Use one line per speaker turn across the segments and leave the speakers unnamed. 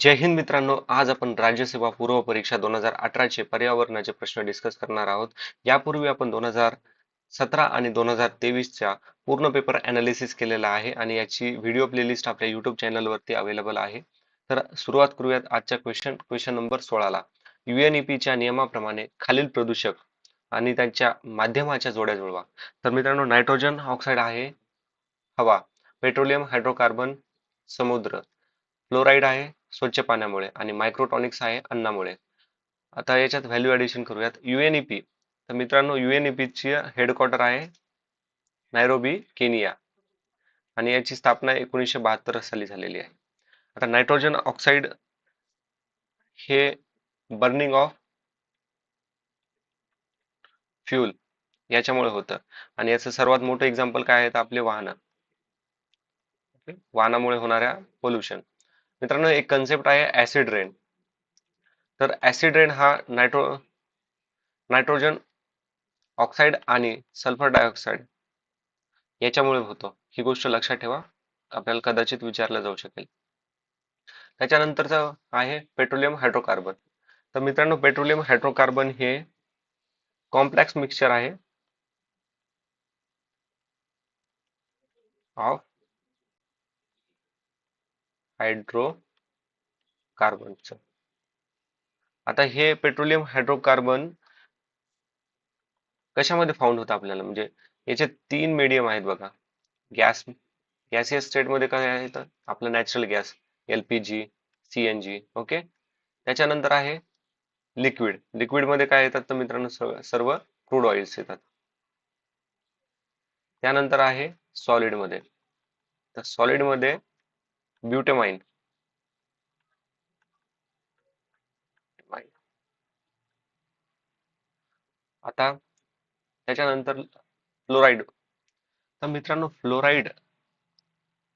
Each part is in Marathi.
जय हिंद मित्रांनो आज आपण राज्यसेवा पूर्व परीक्षा दोन हजार अठराचे पर्यावरणाचे प्रश्न डिस्कस करणार आहोत. यापूर्वी आपण दोन हजार सतरा आणि दोन हजार तेवीसच्या पूर्ण पेपर अनालिसिस केलेला आहे आणि याची व्हिडिओ प्लेलिस्ट आपल्या युट्यूब चॅनलवरती अवेलेबल आहे. तर सुरुवात करूयात आजच्या क्वेश्चन क्वेश्चन नंबर सोळाला. युएनईपीच्या नियमाप्रमाणे खालील प्रदूषक आणि त्यांच्या माध्यमाच्या जोड्या जुळवा. तर मित्रांनो नायट्रोजन ऑक्साईड आहे हवा पेट्रोलियम हायड्रोकार्बन समुद्र फ्लोराईड आहे स्वच्छ पाण्यामुळे आणि मायक्रोटॉनिक्स आहे अन्नामुळे. आता याच्यात व्हॅल्यू ऍडिशन करूयात. युएनईपी तर मित्रांनो युएनईपीची हेडक्वार्टर आहे नायरोबी केनिया आणि याची स्थापना एकोणीसशे बहात्तर साली झालेली आहे. आता नायट्रोजन ऑक्साईड हे बर्निंग ऑफ फ्यूल याच्यामुळे होतं. आणि याचं सर्वात मोठं एक्झाम्पल काय आहे तर आपले वाहन? वाहनामुळे होणाऱ्या पोल्युशन मित्रांनो एक कन्सेप्ट आहे ऍसिड रेन तर ऍसिड रेन हा नायट्रो नायट्रोजन ऑक्साईड आणि सल्फर डायऑक्साईड याच्यामुळे होतो. ही गोष्ट लक्षात ठेवा. आपल्याला कदाचित विचारलं जाऊ शकेल. त्याच्यानंतरचं आहे पेट्रोलियम हायड्रोकार्बन तर मित्रांनो पेट्रोलियम हायड्रोकार्बन हे कॉम्प्लेक्स मिक्सचर आहे. ऑफ हायड्रोकार्बनचं. आता हे पेट्रोलियम हायड्रोकार्बन कशामध्ये फाउंड होतं आपल्याला? म्हणजे याचे तीन मीडियम आहेत बघा. गॅस गॅसियस स्टेटमध्ये काय आहे तर? आपलं नॅचरल गॅस एलपीजी जी ओके त्याच्यानंतर आहे लिक्विड लिक्विडमध्ये काय येतात तर मित्रांनो सर्व क्रूड ऑइल्स येतात. त्यानंतर आहे सॉलिडमध्ये तर सॉलिडमध्ये ब्युटेमाइन. आता त्याच्यानंतर फ्लोराईड तर मित्रांनो फ्लोराईड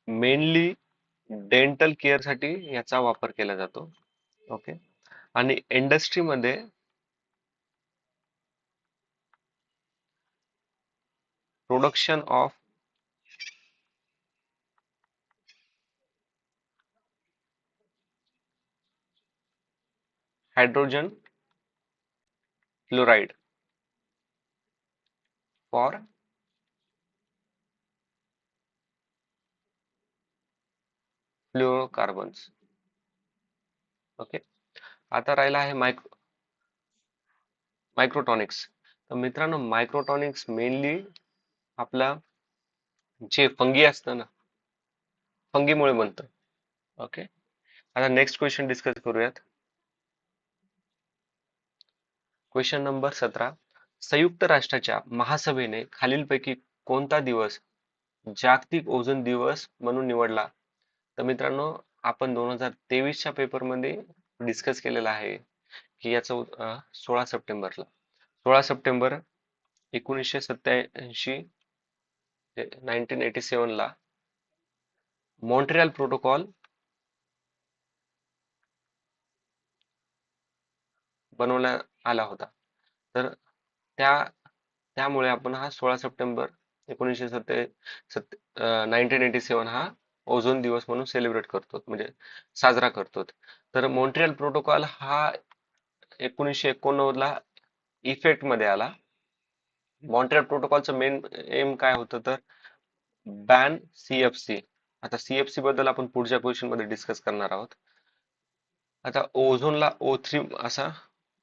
मेनली डेंटल केअरसाठी याचा वापर केला जातो. ओके? आणि इंडस्ट्रीमध्ये production of hydrogen fluoride for fluorocarbons okay आता राहिला आहे मायक्रो मायक्रोटॉनिक्स तर मित्रांनो मायक्रोटॉनिक्स मेनली आपला जे फंगी असतं ना फंगीमुळे बनतं. ओके आता नेक्स्ट क्वेश्चन डिस्कस करूयात. क्वेश्चन नंबर सतरा. संयुक्त राष्ट्राच्या महासभेने खालीलपैकी कोणता दिवस जागतिक ओझोन दिवस म्हणून निवडला? तर मित्रांनो आपण दोन हजार तेवीसच्या पेपरमध्ये डिस्कस केलेला आहे की याचं सोळा सप्टेंबरला. सोळा सप्टेंबर एकोणीसशे सत्याऐंशी नाईन्टीन एटी सेवन ला मॉन्ट्रियल प्रोटोकॉल बनवला आला होता. तर त्या त्यामुळे आपण हा सोळा सप्टेंबर एकोणीसशे सत्ते सत् नाईन्टीन एटी सेवन हा ओझोन दिवस म्हणून सेलिब्रेट करतो म्हणजे साजरा करतो. तर मॉन्ट्रियल प्रोटोकॉल हा एकोणीसशे एकोणनव्वदला इफेक्टमध्ये आला. मॉन्ट्रियल प्रोटोकॉलचं मेन एम काय होतं तर बॅन सीएफसी आता सीएफसी बद्दल आपण पुढच्या क्वेश्चनमध्ये डिस्कस करणार आहोत. आता ओझोनला ओ थ्री असा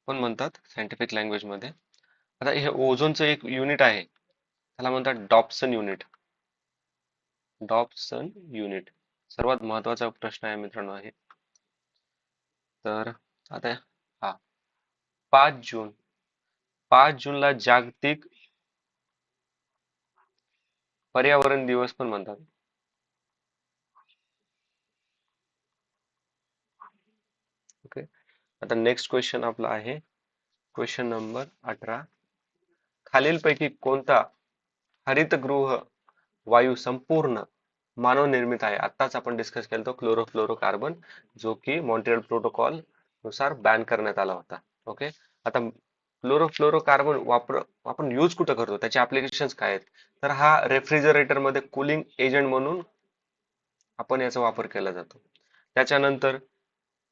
पण म्हणतात सायंटिफिक लँग्वेजमध्ये. आता हे ओझोनचं एक युनिट आहे. त्याला म्हणतात डॉप्सन युनिट डॉप्सन युनिट सर्वात महत्त्वाचा प्रश्न आहे मित्रांनो आहे तर आता हा. पाच जून. पाच जूनला जागतिक पर्यावरण दिवस पण म्हणतात ओके आता नेक्स्ट क्वेश्चन आपला आहे. क्वेश्चन नंबर अठरा. खालीलपैकी कोणता हरितगृह वायू संपूर्ण मानव निर्मित आहे? आताच आपण डिस्कस केलं क्लोरोफ्लोरोकार्बन जो की मॉन्ट्रियल प्रोटोकॉलनुसार बॅन करण्यात आला होता. ओके आता क्लोरोफ्लोरोकार्बन वापर आपण यूज कुठं करतो? त्याचे ऍप्लिकेशन काय आहेत? तर हा रेफ्रिजरेटरमध्ये कुलिंग एजंट म्हणून आपण याचा वापर केला जातो. त्याच्यानंतर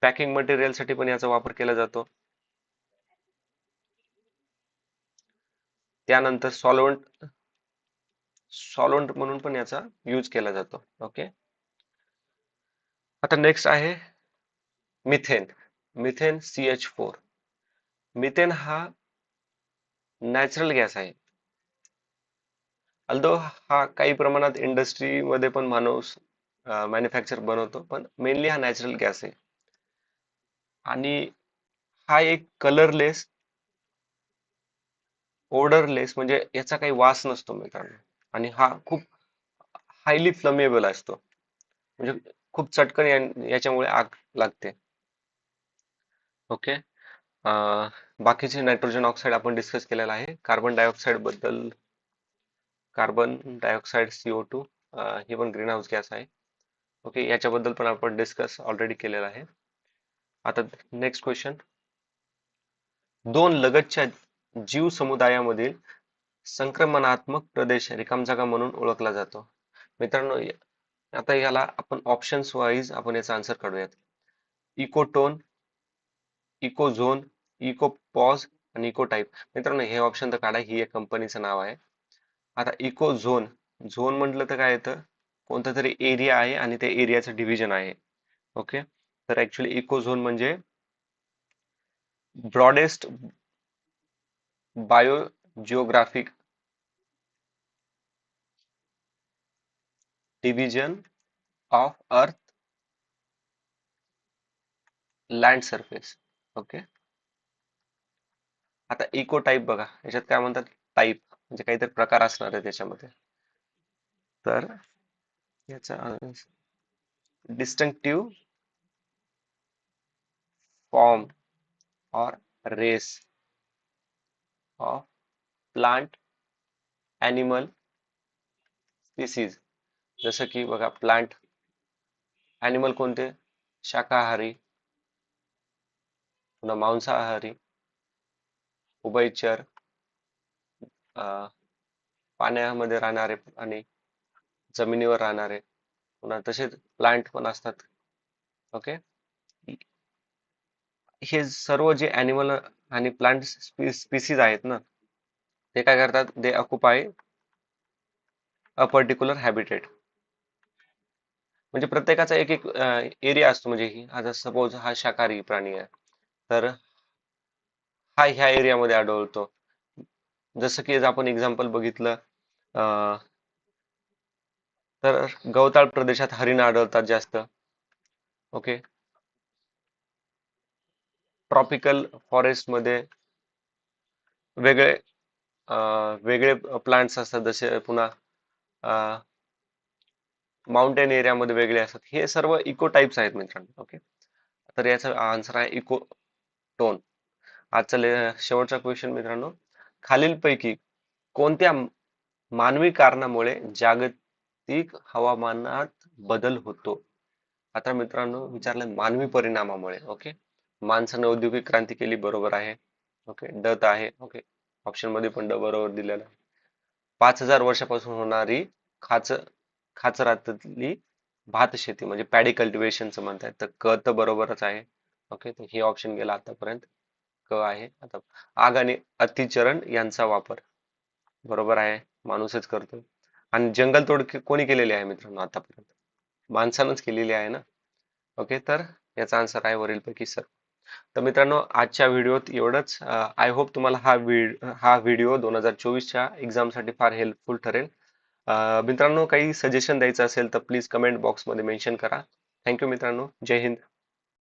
पॅकिंग मटेरियलसाठी पण याचा वापर केला जातो. त्यानंतर सॉलोंट सॉलोंट म्हणून पण याचा यूज केला जातो. ओके आता नेक्स्ट आहे methane methane C H four methane हा नॅचरल गॅस आहे. अल्दो हा काही प्रमाणात इंडस्ट्रीमध्ये पण माणूस मॅन्युफॅक्चर बनवतो पण मेनली हा नॅचरल गॅस आहे. आणि हा एक कलरलेस ओडरलेस म्हणजे याचा काही वास नसतो मित्रांनो. आणि हा खूप हायली फ्लमेबल असतो. म्हणजे खूप चटकन याच्यामुळे आग लागते. ओके बाकीचे नायट्रोजन ऑक्साईड आपण डिस्कस केलेला आहे. कार्बन डायऑक्साईडबद्दल कार्बन डायऑक्साईड सीओ टू हे पण ग्रीन हाऊस गॅस आहे. ओके याच्याबद्दल पण आपण डिस्कस ऑलरेडी केलेला आहे. आता नेक्स्ट क्वेश्चन दोन लगतच्या जीव समुदायामधील संक्रमणात्मक प्रदेश रिकाम जागा म्हणून ओळखला जातो. मित्रांनो आता याला आपण ऑप्शन्स वाईज आपण याचा आन्सर काढूयात. इकोटोन इको पॉज आणि इको टाईप मित्रांनो हे ऑप्शन तर काढा ही एक कंपनीचं नाव आहे. आता इको झोन झोन म्हटलं तर काय येतं? कोणता तरी एरिया आहे आणि त्या एरियाचं डिव्हिजन आहे. ओके तर ऍक्च्युली इको झोन म्हणजे broadest biogeographic division of earth land surface okay आता इको टाईप बघा. याच्यात काय म्हणतात? टाईप म्हणजे काहीतरी प्रकार असणार आहे त्याच्यामध्ये. तर याचा distinctive form or race of plant animal species. जसं की बघा प्लांट ॲनिमल कोणते? शाकाहारी पुन्हा मांसाहारी उभयचर पाण्यामध्ये राहणारे आणि जमिनीवर राहणारे. पुन्हा तसेच प्लांट पण असतात. ओके? हे सर्व जे ॲनिमल आणि प्लांट स्पीसीज आहेत ना ते काय करतात? They occupy a particular habitat म्हणजे प्रत्येकाचा एक एक एरिया असतो. म्हणजे ही आता सपोज हा शाकाहारी प्राणी आहे. तर हा ह्या एरियामध्ये आढळतो. जसं की आपण एक्झाम्पल बघितलं तर गवताळ प्रदेशात हरिण आढळतात जास्त. ओके ट्रॉपिकल फॉरेस्टमध्ये वेगळे वेगळे प्लांट्स असतात. जसे पुन्हा माउंटेन एरियामध्ये वेगळे असतात. हे सर्व इको टाईप्स आहेत मित्रांनो. ओके तर याचा आन्सर आहे इको टोन आजचा ले- शेवटचा क्वेश्चन मित्रांनो. खालीलपैकी कोणत्या मानवी कारणामुळे जागतिक हवामानात बदल होतो? आता मित्रांनो विचारलं मानवी परिणामामुळे. ओके माणसानं औद्योगिक क्रांती केली बरोबर आहे. ओके दत आहे. ओके ऑप्शनमध्ये पण ड बरोबर दिलेलं आहे. पाच हजार वर्षापासून होणारी खाच खाचरातली भात शेती म्हणजे पॅडी कल्टिवेशनचं म्हणताय तर क तर बरोबरच आहे. ओके तर हे ऑप्शन गेला आतापर्यंत. क आहे. आता आग आणि अतिचरण यांचा वापर. बरोबर आहे. माणूसच करतो आणि जंगलतोड कोणी केलेली आहे मित्रांनो आतापर्यंत? माणसानंच केलेली आहे ना? ओके तर याचा आन्सर आहे वरीलपैकी सर तर मित्रांनो आजच्या व्हिडिओत एवढंच. आय होप तुम्हाला हा व्हिड हा व्हिडिओ दोन हजार चोवीसच्या एक्झामसाठी फार हेल्पफुल ठरेल. अं, मित्रांनो काही सजेशन द्यायचं असेल तर प्लीज कमेंट बॉक्समध्ये मेन्शन करा. थँक्यू मित्रांनो. जय हिंद.